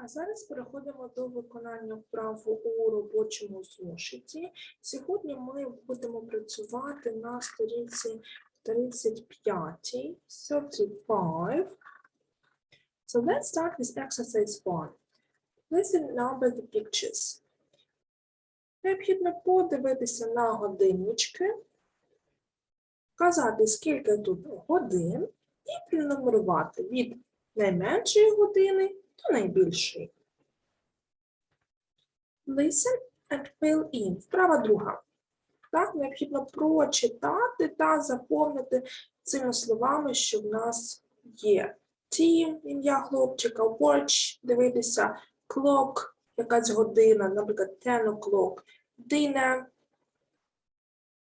А зараз переходимо до виконання вправи у робочому зошиті. Сьогодні ми будемо працювати на сторінці 35. 35. So let's start with exercise 1. Listen number the pictures. Необхідно подивитися на годиннички, вказати, скільки тут годин, і пронумерувати від найменшої години до найбільшої. Listen and fill in. Вправа друга. Так, необхідно прочитати та заповнити цими словами, що в нас є. Team, ім'я хлопчика, watch, дивитися, clock, якась година, наприклад, 10 o'clock, dinner,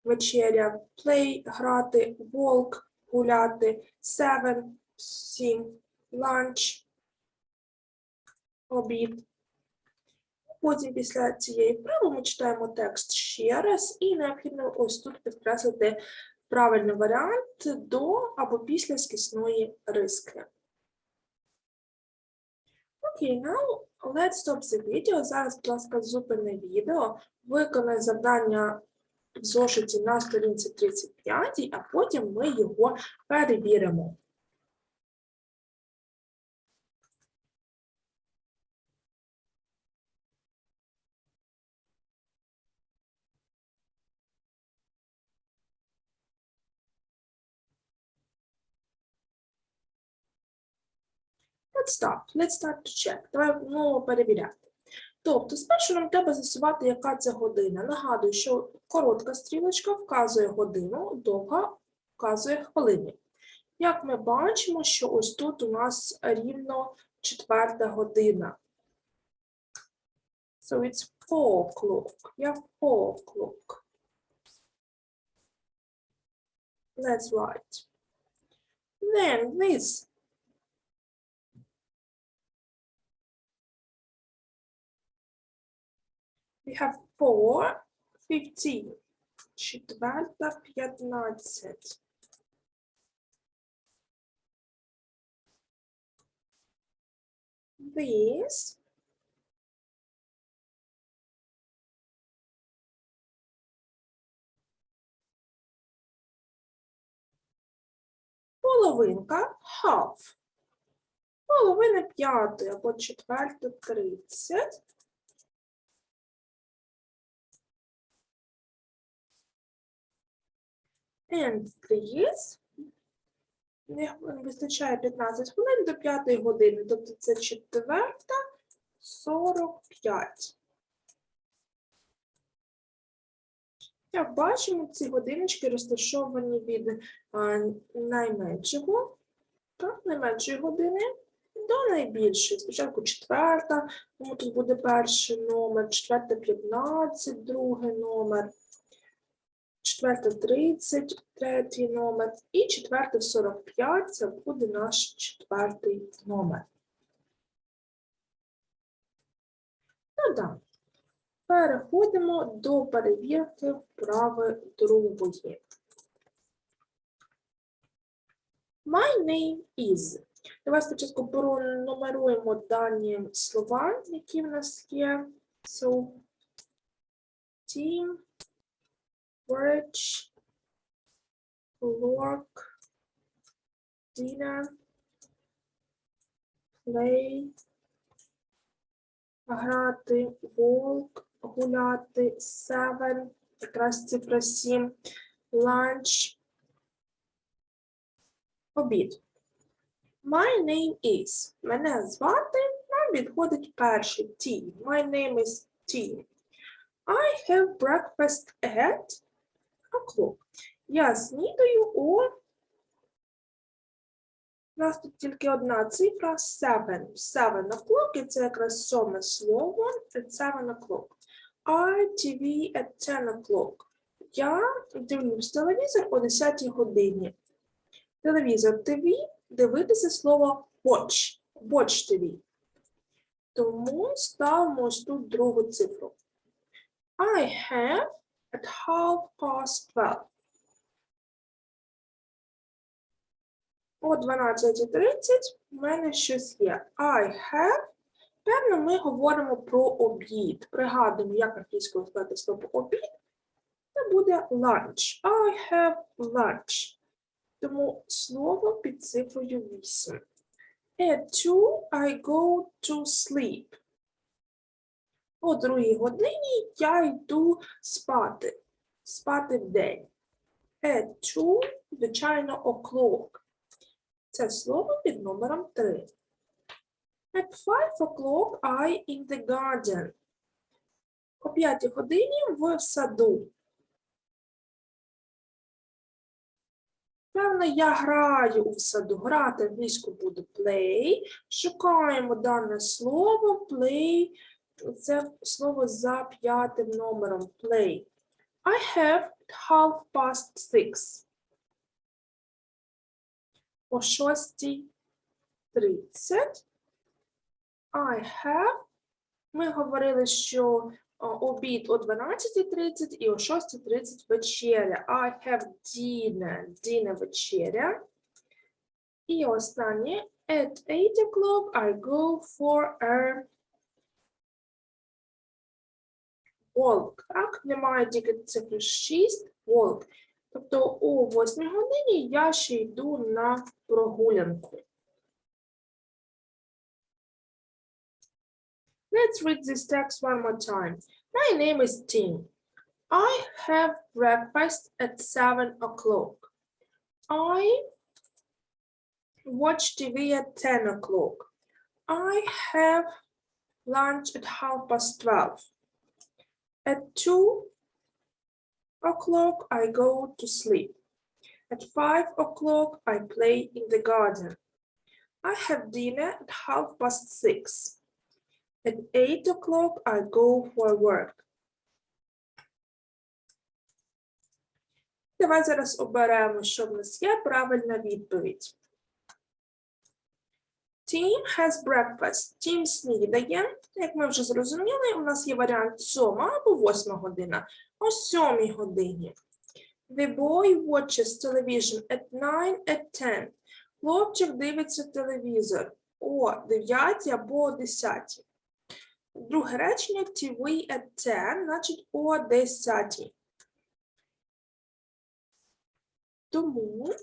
вечеря, play, грати, walk, гуляти, seven, сім, lunch, обід. Потім після цієї вправи ми читаємо текст ще раз, і необхідно ось тут підкреслити правильний варіант до або після скисної риски. Окей, now let's stop the video. Зараз, будь ласка, зупини відео, виконай завдання в зошиті на сторінці 35, а потім ми його перевіримо. Let's start. Let's start to check. Давай ну, перевіряти. Тобто, спершу нам треба з'ясувати, яка це година. Нагадую, що коротка стрілочка вказує годину, довга вказує хвилини. Як ми бачимо, що ось тут у нас рівно четверта година. So it's four o'clock. Yeah, four o'clock. That's right. Then this We have four, fifteen. Четверта, п'ятнадцять. This половинка half. Половина п'ятої або четверта тридцять. And this не вистачає 15 хвилин до 5 години, тобто це четверта 45. Як бачимо, ці годиночки розташовані від а, найменшого, так, найменшої години до найбільшої. Спочатку четверта, тому тут буде перший номер, четверта 15, другий номер четверта 30, третій номер, і четверта 45 це буде наш четвертий номер. Ну так. Переходимо до перевірки вправи другої. My name is. Давай спочатку пронумеруємо дані слова, які в нас є. So, team bridge, work, dinner, play, грати, walk, гуляти, seven, якраз цифра сім, lunch, обід. My name is. Мене звати, нам відходить перший T. My name is T. I have breakfast at o'clock. Я снідаю о. У нас тут тільки одна цифра seven. Seven o'clock, і це якраз сьоме слово. At seven o'clock. I TV at 10 o'clock. Я дивлюсь телевізор о 10 годині. Телевізор ТВ, дивитися слово watch. Watch TV. Тому ставимо ось тут другу цифру. I have at half past 12. О 12.30 в мене щось є. I have Певно, ми говоримо про обід. Пригадуємо, як англійською сказати слово обід. Це буде lunch. I have lunch. Тому слово під цифрою 8. At 2 I go to sleep. О другій годині я йду спати. Спати в день. At 2, звичайно, o'clock. Це слово під номером 3. At 5 o'clock I in the garden. О 5 годині в саду. Певно, я граю у саду. Грати англійською буде play. Шукаємо дане слово play. Це слово за п'ятим номером play. I have half past six. О 6.30. I have. Ми говорили, що о, обід о 12.30 і о 6.30 вечеря. I have dinner. Dinner вечеря. І останнє. At 8 o'clock I go for a walk. Так, немає тільки цифри 6, walk. Тобто о 8 годині я ще йду на прогулянку. Let's read this text one more time. My name is Tim. I have breakfast at 7 o'clock. I watch TV at 10 o'clock. I have lunch at half past 12. At 2 o'clock, I go to sleep. At 5 o'clock, I play in the garden. I have dinner at half past 6. At 8 o'clock, I go for work. Давай зараз оберемо, що в нас є правильна відповідь. Team has breakfast. Team снідає. Як ми вже зрозуміли, у нас є варіант 7 або 8 година. О 7 годині. The boy watches television at 9 at 10. Хлопчик дивиться телевізор о 9 або о 10. Друге речення TV at 10, значить о 10. Тому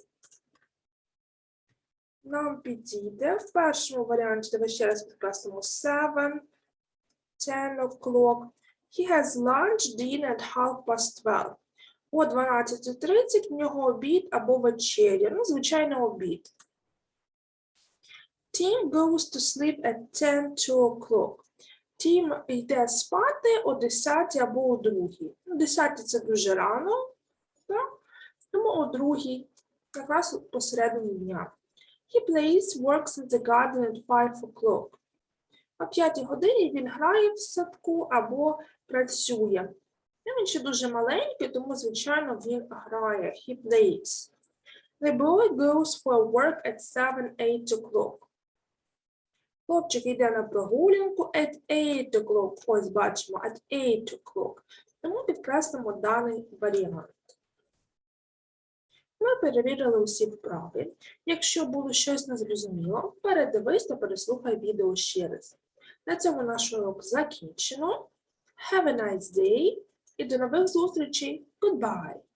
нам підійде в першому варіанті, давай ще раз підкреслимо 7, 10 o'clock. He has lunch, dinner at half past 12. О 12.30 в нього обід або вечеря. Ну, звичайно, обід. Tim goes to sleep at 10 2 o'clock. Тім йде спати о 10 або о 2. Ну, 10 це дуже рано, так? тому о 2, якраз посередині дня. He plays works in the garden at 5 o'clock. О 5 годині він грає в садку або працює. Ну, Він ще дуже маленький, тому, звичайно, він грає. He plays. The boy goes for work at 7-8 o'clock. Хлопчик йде на прогулянку at 8 o'clock. Ось бачимо, at 8 o'clock. Тому підкреслимо даний варіант. Ми перевірили усі вправи. Якщо було щось незрозуміло, передивись та переслухай відео ще раз. На цьому наш урок закінчено. Have a nice day і до нових зустрічей. Goodbye!